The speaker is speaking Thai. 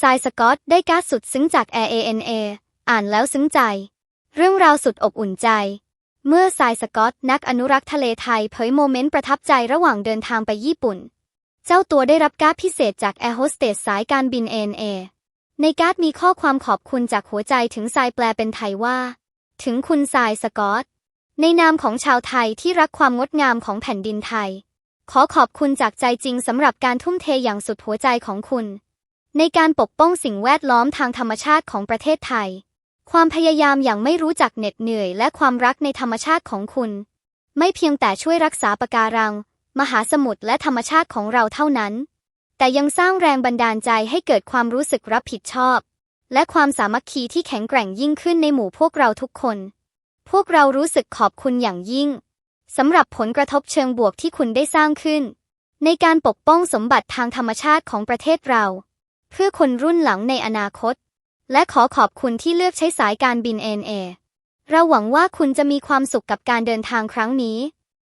ทรายสกอตได้การ์ดสุดซึ้งจาก AANA อ่านแล้วซึ้งใจ เรื่องราวสุดอบอุ่นใจ เมื่อทรายสกอตนักอนุรักษ์ทะเลไทยเผยโมเมนต์ประทับใจระหว่างเดินทางไปญี่ปุ่น เจ้าตัวได้รับการ์ดพิเศษจากแอร์โฮสเตสสายการบิน ANA ในการ์ดมีข้อความขอบคุณจากหัวใจถึงทรายแปลเป็นไทยว่า ถึงคุณทรายสกอตในนามของชาวไทยที่รักความงดงามของแผ่นดินไทย ขอขอบคุณจากใจจริงสำหรับการทุ่มเทอย่างสุดหัวใจของคุณ ในการปกป้องสิ่งแวดล้อมทางธรรมชาติของประเทศไทย ความพยายามอย่างไม่รู้จักเหน็ดเหนื่อยและความรักในธรรมชาติของคุณ ไม่เพียงแต่ช่วยรักษาปะการัง มหาสมุทรและธรรมชาติของเราเท่านั้น แต่ยังสร้างแรงบันดาลใจให้เกิดความรู้สึกรับผิดชอบ และความสามัคคีที่แข็งแกร่งยิ่งขึ้นในหมู่พวกเราทุกคน พวกเรารู้สึกขอบคุณอย่างยิ่งสำหรับผลกระทบเชิงบวกที่คุณได้สร้างขึ้น ในการปกป้องสมบัติทางธรรมชาติของประเทศเรา เพื่อคนรุ่นหลังในอนาคต และขอขอบคุณที่เลือกใช้สายการบินเอ็นเอเราหวังว่าคุณจะมีความสุขกับการเดินทางครั้งนี้